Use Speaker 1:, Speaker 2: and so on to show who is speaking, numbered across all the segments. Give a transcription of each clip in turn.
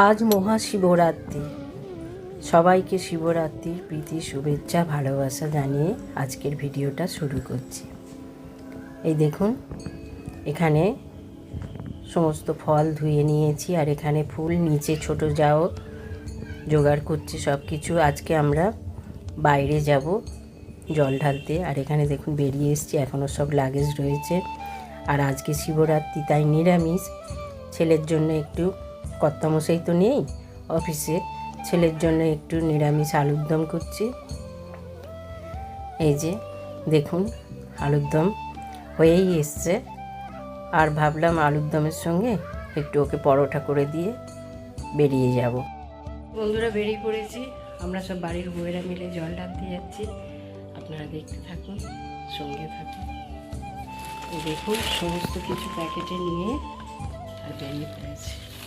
Speaker 1: আজ মহাশিবরাত্রি। সবাইকে শিবরাত্রির প্রীতি, শুভেচ্ছা, ভালোবাসা জানিয়ে আজকের ভিডিওটা শুরু করছি। এই দেখুন, এখানে সমস্ত ফল ধুয়ে নিয়েছি আর এখানে ফুল, নিচে ছোট যাও, জোগাড় করছি সব কিছু আজকে আমরা বাইরে যাব জল ঢালতে। আর এখানে দেখুন, বেরিয়ে এসছি এখনও সব লাগেজ রয়েছে। আর আজকে শিবরাত্রি, তাই নিরামিষ। ছেলের জন্য একটু কর্তামশাই তো নেই। অফিসে ছেলের জন্য একটু নিরামিষ আলুর দম করছি। এই যে, দেখুন, আলুর দম হয়েই এসছে। আর ভাবলাম আলুর দমের সঙ্গে একটু ওকে পরোটা করে দিয়ে বেরিয়ে যাব। বন্ধুরা, বেরিয়ে পড়েছি। আমরা সব বাড়ির বউয়েরা মিলে জল ঢালতে যাচ্ছি। আপনারা দেখতে থাকুন, সঙ্গে থাকুন। দেখুন, সমস্ত কিছু প্যাকেটে নিয়ে আর বেরিয়ে পড়েছি।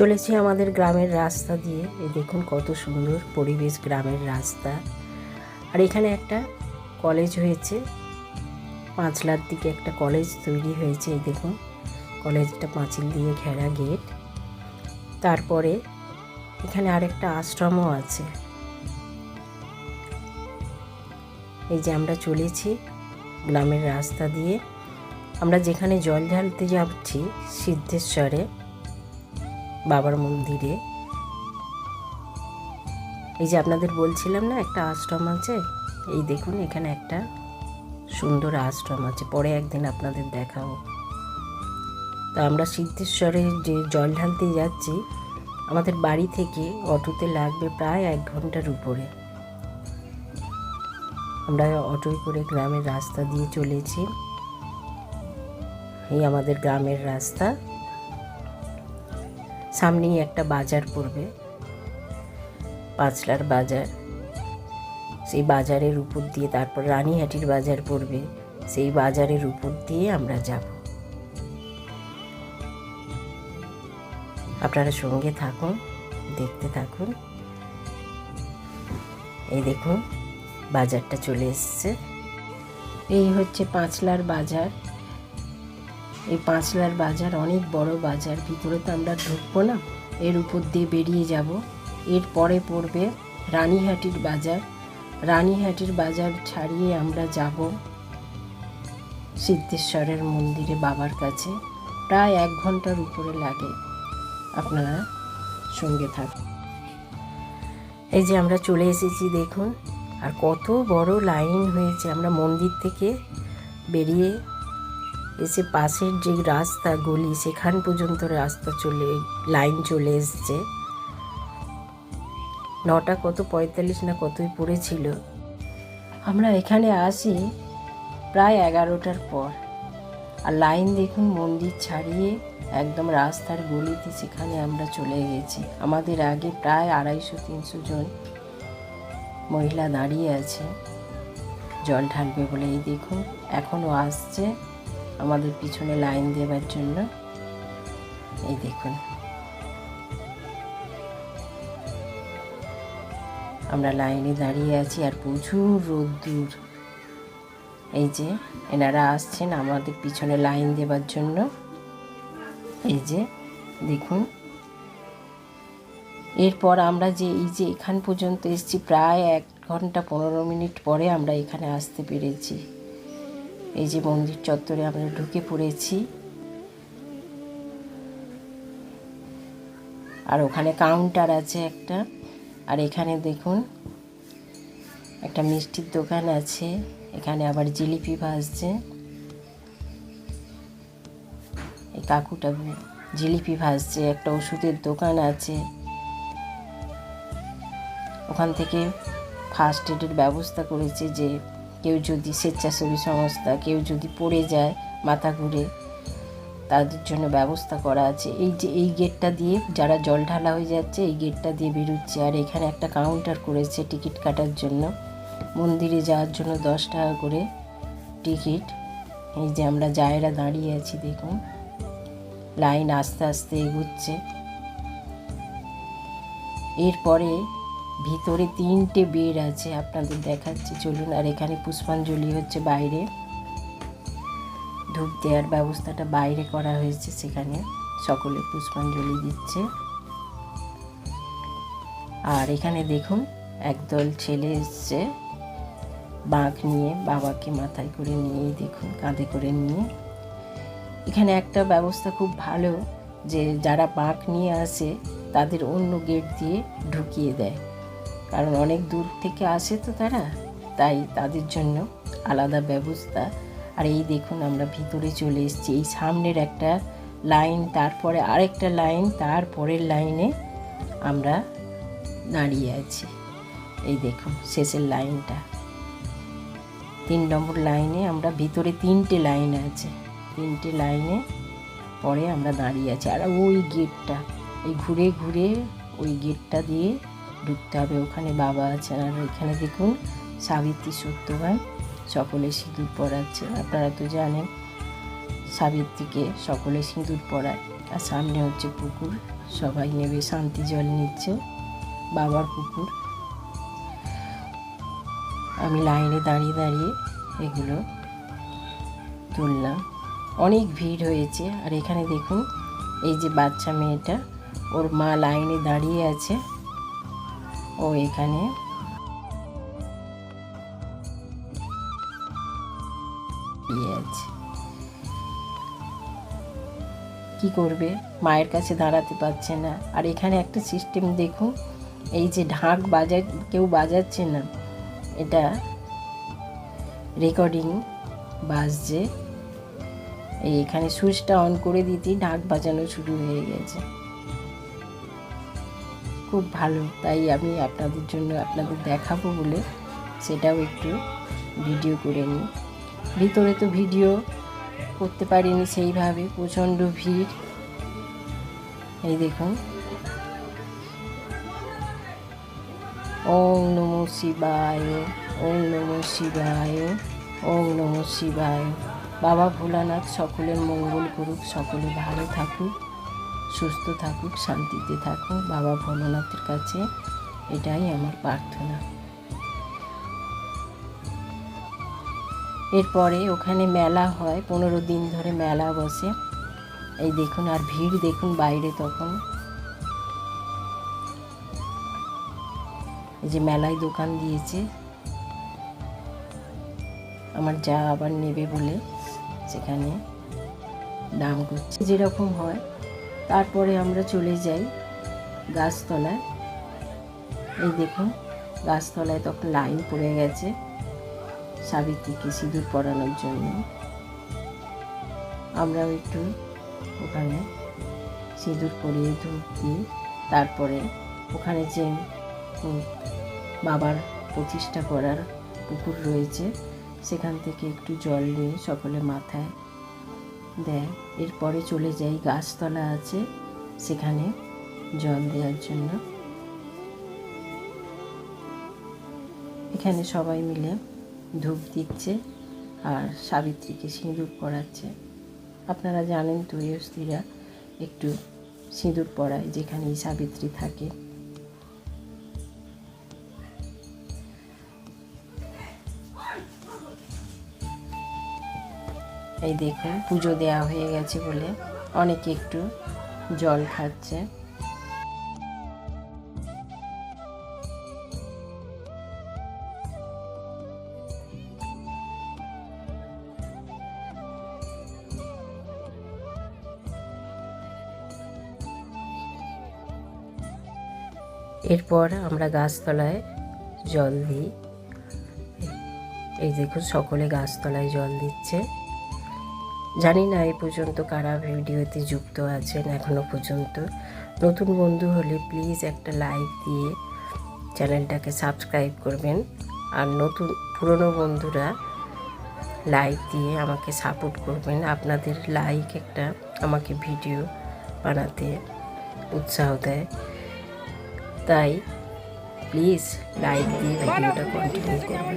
Speaker 2: চলেছি আমাদের
Speaker 1: গ্রামের রাস্তা দিয়ে। এই দেখুন কত সুন্দর পরিবেশ গ্রামের রাস্তা। আর এখানে একটা কলেজ হয়েছে। পাঁচলার দিকে একটা কলেজ তৈরি হয়েছে, এই দেখুন। কলেজটা পাঁচিল দিয়ে ঘেরা গেট তারপরে এখানে আরেকটা আশ্রমও আছে। এই যে আমরা চলেছি গ্রামের রাস্তা দিয়ে। আমরা যেখানে জল ঢালতে যাচ্ছি সিদ্ধেশ্বরে বাবার মন্দিরে। এই যে আপনাদের বলছিলাম না, একটা আশ্রম আছে? এই দেখুন, এখানে একটা সুন্দর আশ্রম আছে। পরে একদিন আপনাদের দেখাবো। তা আমরা সিদ্ধেশ্বরে যে জল ঢালতে যাচ্ছি, আমাদের বাড়ি থেকে অটোতে লাগবে প্রায় এক ঘণ্টার উপরে। আমরা অটোয় করে গ্রামের রাস্তা দিয়ে চলেছি। এই আমাদের গ্রামের রাস্তা। সামনেই একটা বাজার পড়বে। পাঁচলার বাজার। সেই বাজারের উপর দিয়ে তারপর রানীহাটির বাজার পড়বে। সেই বাজারের উপর দিয়ে আমরা যাব। আপনারা সঙ্গে থাকুন, দেখতে থাকুন। এই দেখুন, বাজারটা চলে এসছে। এই হচ্ছে পাঁচলার বাজার। এই পাঁচলার বাজার অনেক বড় বাজার। ভিতরে তো আমরা ঢুকবো না, এর উপর দিয়ে বেরিয়ে যাব। এর পরে পড়বে রানীহাটির বাজার। রানীহাটির বাজার ছাড়িয়ে আমরা যাব সিদ্ধেশ্বরের মন্দিরে বাবার কাছে। প্রায় এক ঘণ্টার উপরে লাগে। আপনারা সঙ্গে থাকুন। এই যে আমরা চলে এসেছি, দেখুন। আর কত বড় লাইন হয়েছে। আমরা মন্দির থেকে বেরিয়ে এসে পাশের যে রাস্তা গলি, সেখান পর্যন্ত রাস্তা চলে, লাইন চলে এসছে। নটা কত পঁয়তাল্লিশ না কতই পড়েছিল। আমরা এখানে আসি প্রায় এগারোটার পর। আর লাইন দেখুন, মন্দির ছাড়িয়ে একদম রাস্তার গলিতে সেখানে আমরা চলে গেছি। আমাদের আগে প্রায় আড়াইশো, তিনশো জন মহিলা দাঁড়িয়ে আছে। জল ঢালবে বলে। এই দেখুন, এখনও আসছে। আমাদের পিছনে লাইন দেওয়ার জন্য। এই দেখুন। আমরা লাইনে দাঁড়িয়ে আছি আর প্রচুর রোদ্দুর এই যে, এনারা আসছেন আমাদের পিছনে লাইন দেবার জন্য। এই যে, দেখুন। এরপর আমরা যে, এই যে এখান পর্যন্ত এসেছি, প্রায় এক ঘণ্টা পনেরো মিনিট পরে আমরা এখানে আসতে পেরেছি। এই যে মন্দির চত্বরে আমরা ঢুকে পড়েছি। আর ওখানে কাউন্টার আছে একটা। আর এখানে দেখুন, একটা মিষ্টির দোকান আছে। এখানে আবার জিলিপি ভাজছে। এই কাকুটা জিলিপি ভাজছে, একটা ওষুধের দোকান আছে। ওখান থেকে ফার্স্ট এডের ব্যবস্থা করেছে যে কেউ যদি স্বেচ্ছাসেবী সংস্থা, কেউ যদি পড়ে যায় মাথা ঘুরে, তাদের জন্য ব্যবস্থা করা আছে। এই যে, এই গেটটা দিয়ে যারা জল ঢালা হয়ে যাচ্ছে, এই গেটটা দিয়ে বেরোচ্ছে। আর এখানে একটা কাউন্টার করেছে টিকিট কাটার জন্য। মন্দিরে যাওয়ার জন্য দশ টাকা করে টিকিট এই যে আমরা জায়রা দাঁড়িয়ে আছি, দেখুন। লাইন আস্তে আস্তে এগুচ্ছে। এরপরে ভিতরে তিনটে বেড আছে, আপনাদের দেখাচ্ছি, চলুন। আর এখানে পুষ্পাঞ্জলি হচ্ছে বাইরে। ধূপ দেওয়ার ব্যবস্থাটা বাইরে করা হয়েছে সেখানে। সকলে পুষ্পাঞ্জলি দিচ্ছে। আর এখানে দেখুন, একদল ছেলে এসছে। বাঁক নিয়ে, বাবাকে মাথায় করে নিয়ে, দেখুন, কাঁধে করে নিয়ে। এখানে একটা ব্যবস্থা খুব ভালো যে, যারা বাঁক নিয়ে আসে, তাদের অন্য গেট দিয়ে ঢুকিয়ে দেয়। কারণ অনেক দূর থেকে আসে তো তারা, তাই তাদের জন্য আলাদা ব্যবস্থা। আর এই দেখুন আমরা ভিতরে চলে এসেছি, এই সামনের একটা লাইন, তারপরে আরেকটা লাইন, তারপরের লাইনে আমরা দাঁড়িয়ে আছি। এই দেখুন শেষের লাইনটা। তিন নম্বর লাইনে আমরা ভিতরে তিনটে লাইন আছে, তিনটে লাইনে পরে আমরা দাঁড়িয়ে আছি। আর ওই গেটটা, এই ঘুরে ঘুরে ওই গেটটা দিয়ে ঢুকতে হবে। ওখানে বাবা আছেন আর এখানে দেখুন সাবিত্রী সত্যবান, সকলে সিঁদুর পরাচ্ছে। আপনারা তো জানেন সাবিত্রীকে সকলে সিঁদুর পরায়। আর সামনে হচ্ছে পুকুর, সবাই নেবে, শান্তি জল নিচ্ছে বাবার পুকুর। আমি লাইনে দাঁড়িয়ে দাঁড়িয়ে এগুলো তুললাম। অনেক ভিড় হয়েছে আর এখানে দেখুন এই যে বাচ্চা মেয়েটা, ওর মা লাইনে দাঁড়িয়ে আছে। ও এখানে। আছে কি করবে? মায়ের কাছে দাঁড়াতে পারছে না। আর এখানে একটা সিস্টেম দেখুন, এই যে ঢাক বাজা কেউ বাজাচ্ছে না। এটা রেকর্ডিং বাজছে। এই এখানে সুইচটা অন করে দিতেই ঢাক বাজানো শুরু হয়ে গেছে। খুব ভালো। তাই আমি আপনাদের জন্য আপনাদের দেখাবো বলে সেটাও একটু ভিডিও করে নিই। ভিতরে তো ভিডিও করতে পারিনি সেইভাবে, প্রচণ্ড ভিড়। এই দেখুন। ওম নমো শিবায়, ওম নমো শিবায়, ওম নমো শিবায়। বাবা ভোলানাথ, সকলের মঙ্গল করুক, সকলে ভালো থাকুক। সুস্থ থাকুক, শান্তিতে থাকুক। বাবা ভোলানাথের কাছে এটাই আমার প্রার্থনা। এরপরে ওখানে মেলা হয়, পনেরো দিন ধরে মেলা বসে। এই দেখুন, আর ভিড় দেখুন বাইরে তখন। এই যে মেলায় দোকান দিয়েছে। আমার যা আবার নেবে বলে সেখানে দাম করছে। যেরকম হয় তারপরে আমরা চলে যাই গাছতলায়। এই দেখুন, গাছতলায় তখন লাইন পড়ে গেছে, সাবিত্রীকে সিঁদুর পরানোর জন্য। আমরাও একটু ওখানে সিঁদুর পরিয়ে ধূপ দিই তারপরে ওখানে যে বাবার প্রতিষ্ঠা করার পুকুর রয়েছে, সেখান থেকে একটু জল নিয়ে সকলে মাথায় দেয় এরপরে চলে যাই গাছতলা আছে, সেখানে জল দেওয়ার জন্য। এখানে সবাই মিলে ধূপ দিচ্ছে আর সাবিত্রীকে সিঁদুর পরাচ্ছে। আপনারা জানেন তো স্ত্রীরা একটু সিঁদুর পরায় যেখানে সাবিত্রী থাকে। এই দেখুন, পুজো দেওয়া হয়ে গেছে বলে অনেকে একটু জল খাচ্ছে। এরপর আমরা গাছতলায় জল দিই। এই দেখুন, সকলে গাছতলায় জল দিচ্ছে। জানি না এই পর্যন্ত কারা ভিডিওতে যুক্ত আছেন এখনও পর্যন্ত। নতুন বন্ধু হলে প্লিজ একটা লাইক দিয়ে চ্যানেলটাকে সাবস্ক্রাইব করবেন। আর নতুন পুরনো বন্ধুরা লাইক দিয়ে আমাকে সাপোর্ট করবেন। আপনাদের লাইক একটা আমাকে ভিডিও বানাতে উৎসাহ দেয়। তাই প্লিজ লাইক দিয়ে ভিডিওটা কন্টিনিউ করবেন।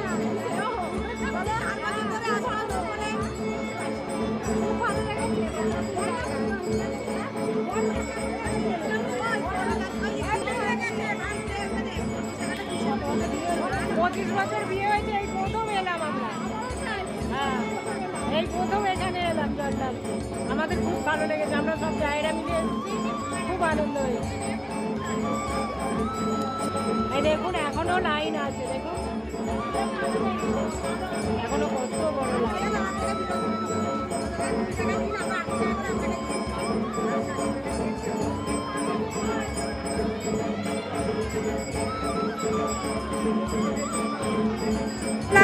Speaker 2: বিয়ে হয়েছে, এই প্রথম এলাম আমরা। হ্যাঁ এই প্রথম এখানে এলাম জল আমাদের খুব ভালো লেগেছে, আমরা সব জায়গা মিলে খুব আনন্দ হয়েছে। এই দেখুন, এখনও লাইন আছে, দেখুন। এখনও কত বড় লাইন।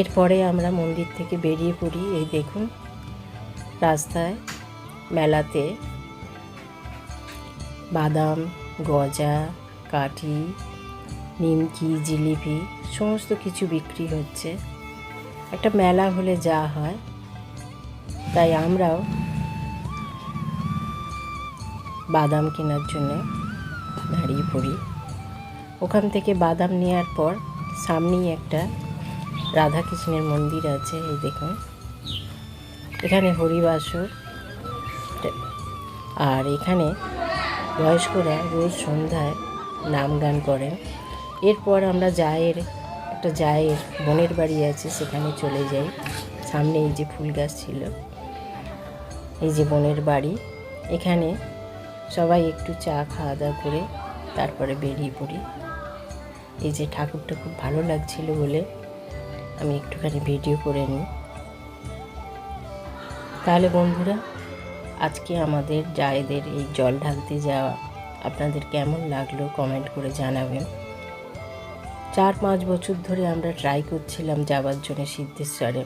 Speaker 1: এরপরে আমরা মন্দির থেকে বেরিয়ে পড়ি, এই দেখুন, রাস্তায়, মেলাতে। বাদাম, গজা, কাঠি, নিমকি, জিলিপি, সমস্ত কিছু বিক্রি হচ্ছে। একটা মেলা হলে যা হয়, তাই আমরাও বাদাম কেনার জন্য দাঁড়িয়ে পড়ি। ওখান থেকে বাদাম নেওয়ার পর সামনেই একটা রাধাকৃষ্ণের মন্দির আছে, এই দেখুন। এখানে হরিবাসর। আর এখানে বয়স্করা রোজ সন্ধ্যায় নাম গান করেন। এরপর আমরা জায়ের, একটা জায়ের বোনের বাড়ি আছে, সেখানে চলে যাই। সামনে এই যে ফুল গাছ ছিল, এই যে বোনের বাড়ি। এখানে সবাই একটু চা খাওয়া দাওয়া করে তারপরে বেরিয়ে পড়ি। এই যে ঠাকুরটা খুব ভালো লাগছিল বলে আমি একটুখানি ভিডিও করে নিই। তাহলে বন্ধুরা, আজকে আমাদের জায়েদের এই জল ঢালতে যাওয়া আপনাদের কেমন লাগল কমেন্ট করে জানাবেন। চার পাঁচ বছর ধরে আমরা ট্রাই করছিলাম যাওয়ার জন্য সিদ্ধেশ্বরে।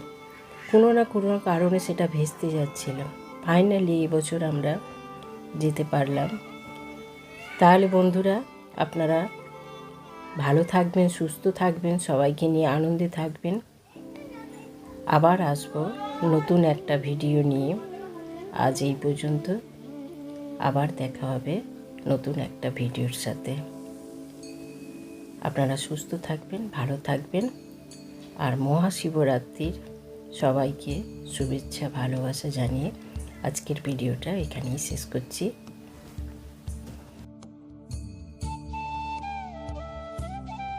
Speaker 1: কোনো না কোনো কারণে সেটা ভেস্তে যাচ্ছিল ফাইনালি এবছর আমরা যেতে পারলাম। তাহলে বন্ধুরা, আপনারা ভালো থাকবেন, সুস্থ থাকবেন, সবাইকে নিয়ে আনন্দে থাকবেন। আবার আসব নতুন একটা ভিডিও নিয়ে। আজ এই পর্যন্ত। আবার দেখা হবে নতুন একটা ভিডিওর সাথে। আপনারা সুস্থ থাকবেন, ভালো থাকবেন। আর মহাশিবরাত্রির সবাইকে শুভেচ্ছা, ভালোবাসা জানিয়ে আজকের ভিডিওটা এখানেই শেষ করছি।